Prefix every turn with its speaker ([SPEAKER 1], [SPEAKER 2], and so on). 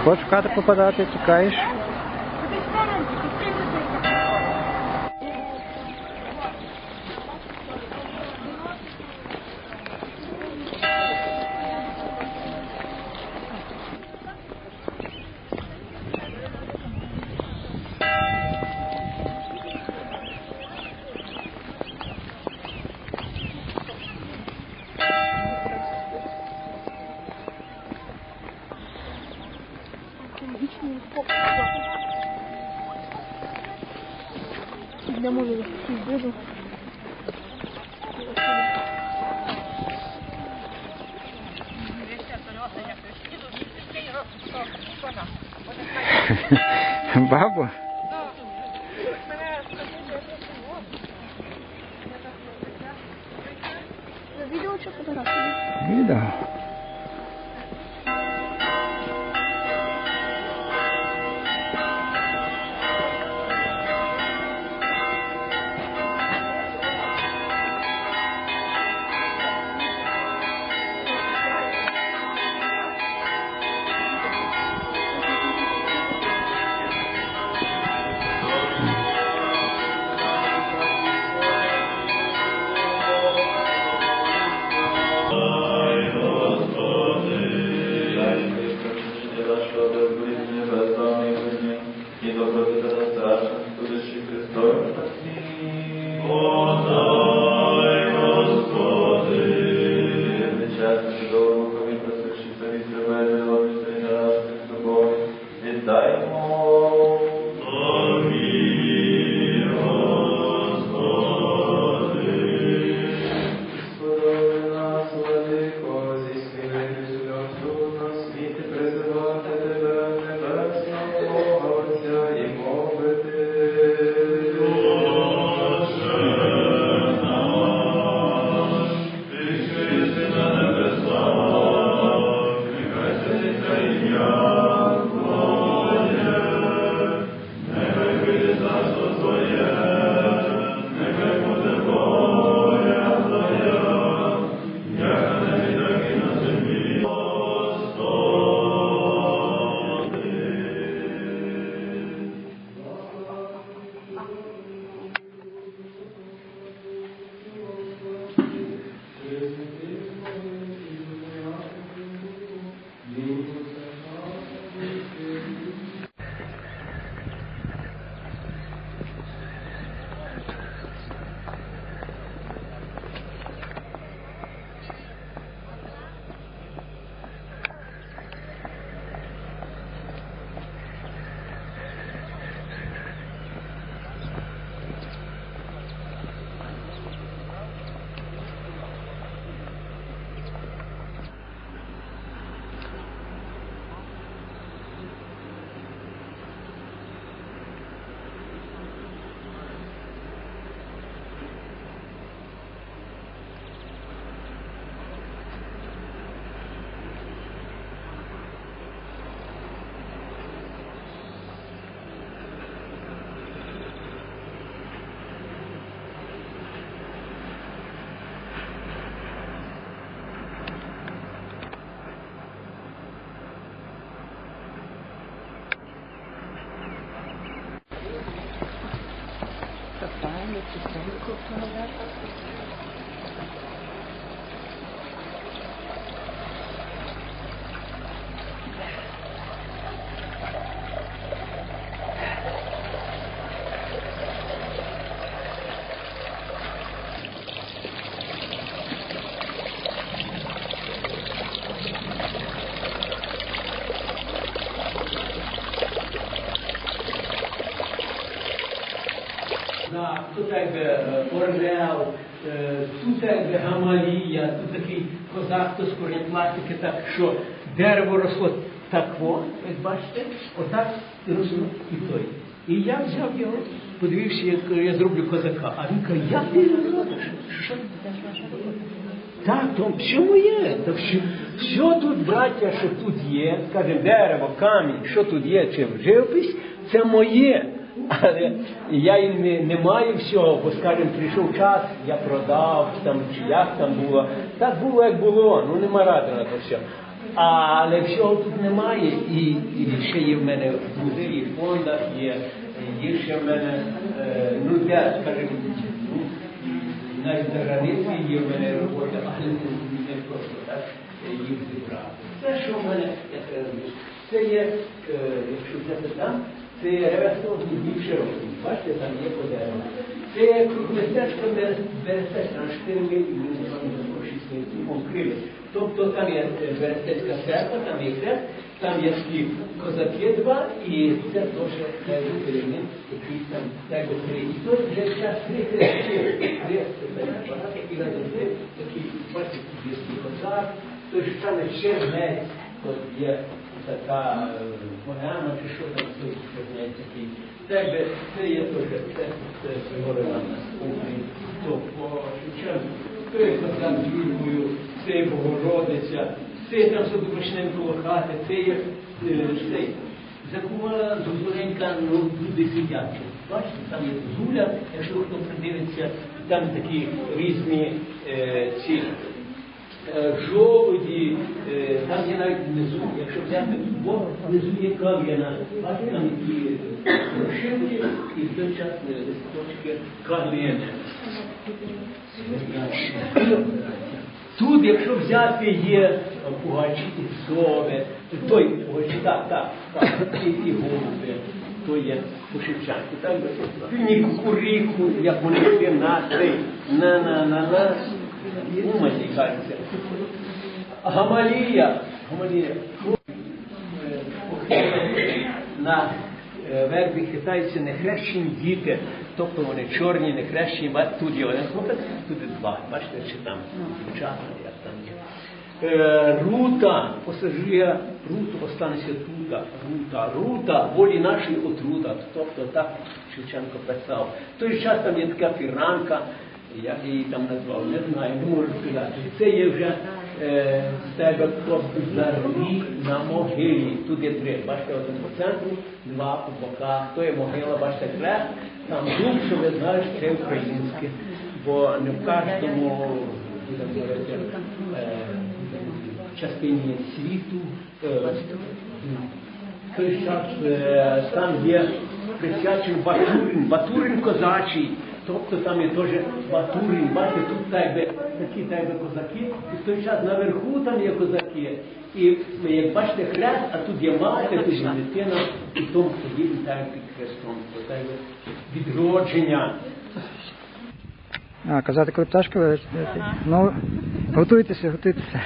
[SPEAKER 1] Не хочеш в хату попадати, тікаєш?
[SPEAKER 2] Не можу зайти.
[SPEAKER 1] Бабу?
[SPEAKER 2] Відео чи фотографію?
[SPEAKER 3] Да, тут якби е, Гамалія, тут такий козак, то з пластики, так що дерево росло так во, як бачите, отак росло і той. І я взяв його, подивився, як я зроблю козака. А він каже, як ти його зробиш? Що? Так, то все моє. Так що, все тут, браття, що тут є, скажімо, дерево, камінь, що тут є, чим живопись, це моє. Але я їм не, маю всього, бо, скажімо, прийшов час, я продав там, чи як там було. Так було, як було, ну нема ради на то все. Але всього тут немає, і, і ще є в мене в музеї в фондах, є, є ще в мене, е, ну для, скажімо, ну, навіть за границею є в мене робота, але не, просто так їх зібрати. Це, що в мене, я це це є, е, якщо взяти там, це є реверсо більше років. Бачите, там є по дереву. Це є мистецтво Берестецька на 4 метрів, ми з вами за 6 метрів окрили. Тобто там є е, Берестецька церква, там є хрест, там є ті козаки два, і це теж цей керівник, який там так би три. І тут вже час три хрести, три апарати, і разом з ним такі, бачите, тут є свій козак, той ж саме чернець, от є така е, програма, чи що там чернець такий. Це, би- це є теж, це, це говорила Україні, то по Шевченку. Є козак з це є Богородиця, це є там коло хати, це є е, цей. Закувала зозуленька, ну, люди сидять. Бачите, там є зуля, якщо хто придивиться, там такі різні е, ці е, жолуді, е, там є навіть внизу, якщо взяти бо внизу є кам'яна, бачите, там такі прошивки і в той час е, листочки кам'яне. Тут, якщо взяти є пугачі і сови, той пугачі, так, так, так, і, і голуби, то є у Шевченку. Там ні кукуріку, як вони на на на на на умані кажеться. Гамалія, Гамалія, на е, вербі хитаються нехрещені діти, тобто вони чорні, нехрещені, тут є один хлопець, тут два. Бачите, чи там дівчата, як там є. Е, Рута, пасажира, руту останеться тута, рута, рута, волі нашої отрута, тобто так Шевченко писав. В той час там є така фіранка, як її там назвав, не знаю, не можу сказати. Це є вже е, з тебе кобзарі на могилі. Тут є три. Бачите, один по центру, два по боках. То є могила, бачите, хрест. Там дуб, що ви знаєте, це українське. Бо не в кожному будемо частині світу. Е, в е, там є присвячений Батурин, Батурин козачий, тобто там є теж Батурин, бачите, тут так би, такі так би козаки, і в той час наверху там є козаки. І як бачите хрест, а тут є мати, тут є дитина, і тому подібне так під хрестом. Це відродження.
[SPEAKER 1] А, казати, коли пташка летить. Ну, готуйтеся, готуйтеся.